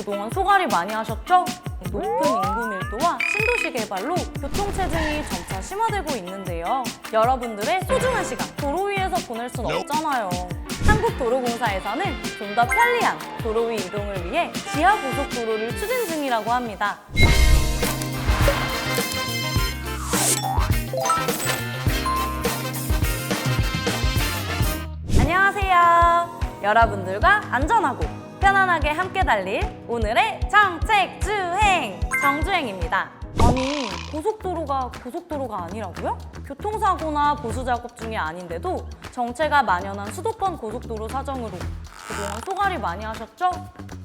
그동안 소갈이 많이 하셨죠? 높은 인구 밀도와 신도시 개발로 교통체증이 점차 심화되고 있는데요. 여러분들의 소중한 시간 도로 위에서 보낼 순 없잖아요. 한국도로공사에서는 좀 더 편리한 도로 위 이동을 위해 지하 고속도로를 추진 중이라고 합니다. 안녕하세요. 여러분들과 안전하고 편안하게 함께 달릴 오늘의 정책 주행 정주행입니다. 아니 고속도로가 고속도로가 아니라고요? 교통사고나 보수 작업 중이 아닌데도 정체가 만연한 수도권 고속도로 사정으로 그동안 소갈이 많이 하셨죠?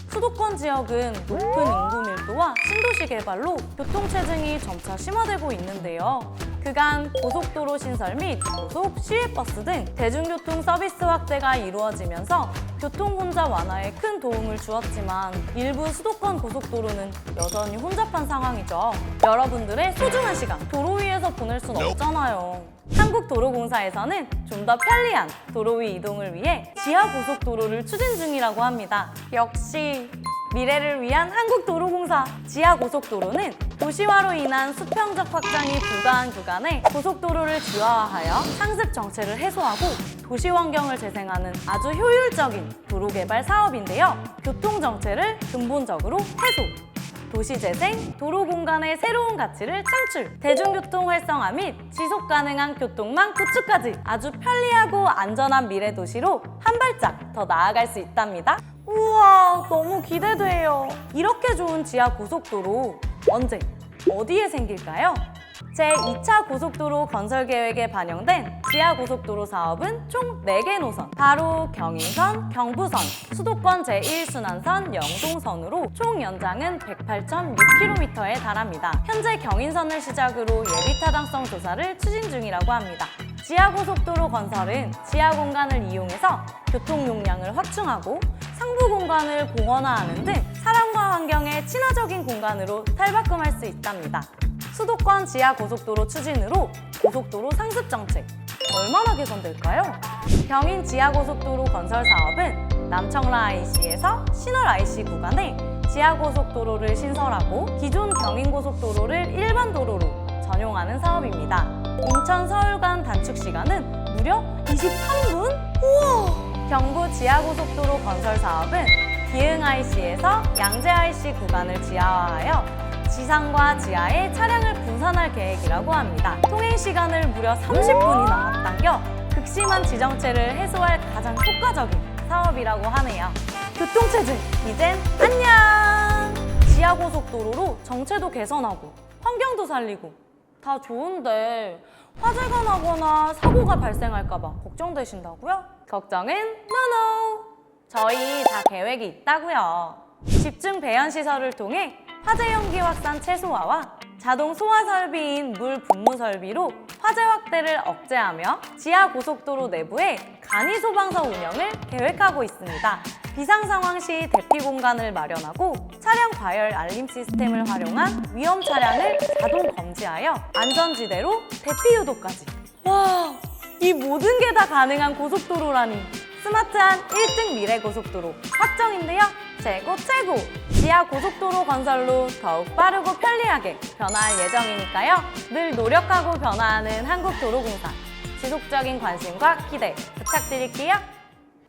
수도권 지역은 높은 인구 밀도와 신도시 개발로 교통체증이 점차 심화되고 있는데요. 그간 고속도로 신설 및 고속, 시외버스 등 대중교통 서비스 확대가 이루어지면서 교통 혼잡 완화에 큰 도움을 주었지만 일부 수도권 고속도로는 여전히 혼잡한 상황이죠. 여러분들의 소중한 시간 도로 위에서 보낼 순 없잖아요. 한국도로공사에서는 좀 더 편리한 도로 위 이동을 위해 지하 고속도로를 추진 중이라고 합니다. 역시 미래를 위한 한국도로공사 지하 고속도로는 도시화로 인한 수평적 확장이 불가한 구간에 고속도로를 지하화하여 상습 정체를 해소하고 도시 환경을 재생하는 아주 효율적인 도로 개발 사업인데요. 교통 정체를 근본적으로 해소. 도시 재생, 도로 공간의 새로운 가치를 창출, 대중교통 활성화 및 지속 가능한 교통망 구축까지 아주 편리하고 안전한 미래 도시로 한 발짝 더 나아갈 수 있답니다. 우와, 너무 기대돼요. 이렇게 좋은 지하 고속도로 언제, 어디에 생길까요? 제2차 고속도로 건설 계획에 반영된 지하 고속도로 사업은 총 4개 노선, 바로 경인선, 경부선, 수도권 제1순환선 영동선으로 총 연장은 108.6km에 달합니다. 현재 경인선을 시작으로 예비 타당성 조사를 추진 중이라고 합니다. 지하 고속도로 건설은 지하 공간을 이용해서 교통 용량을 확충하고 상부 공간을 공원화하는 등 사람과 환경에 친화적인 공간으로 탈바꿈할 수 있답니다. 수도권 지하 고속도로 추진으로 고속도로 상습 정책 얼마나 개선될까요? 경인 지하 고속도로 건설 사업은 남청라 IC에서 신월 IC 구간에 지하 고속도로를 신설하고 기존 경인 고속도로를 일반 도로로 전용하는 사업입니다. 인천 서울 간 단축 시간은 무려 23분? 우와! 경부 지하 고속도로 건설 사업은 기흥 IC에서 양재 IC 구간을 지하화하여 지상과 지하에 차량을 분산할 계획이라고 합니다. 통행 시간을 무려 30분이나 앞당겨 극심한 지정체를 해소할 가장 효과적인 사업이라고 하네요. 교통체증, 이젠 안녕! 지하고속도로로 정체도 개선하고 환경도 살리고 다 좋은데 화재가 나거나 사고가 발생할까봐 걱정되신다고요? 걱정은 노노! 저희 다 계획이 있다고요. 집중 배연 시설을 통해 화재 연기 확산 최소화와 자동 소화 설비인 물 분무 설비로 화재 확대를 억제하며 지하 고속도로 내부에 간이 소방서 운영을 계획하고 있습니다. 비상 상황 시 대피 공간을 마련하고 차량 과열 알림 시스템을 활용한 위험 차량을 자동 검지하여 안전지대로 대피 유도까지. 와, 이 모든 게 다 가능한 고속도로라니. 스마트한 1등 미래 고속도로 확정인데요. 최고 최고! 지하 고속도로 건설로 더욱 빠르고 편리하게 변화할 예정이니까요. 늘 노력하고 변화하는 한국도로공사. 지속적인 관심과 기대 부탁드릴게요.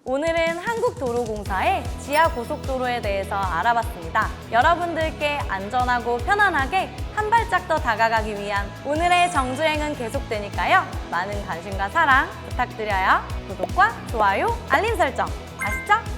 오늘은 한국도로공사의 지하 고속도로에 대해서 알아봤습니다. 여러분들께 안전하고 편안하게 한 발짝 더 다가가기 위한 오늘의 정주행은 계속되니까요. 많은 관심과 사랑 부탁드려요. 구독과 좋아요, 알림 설정 아시죠?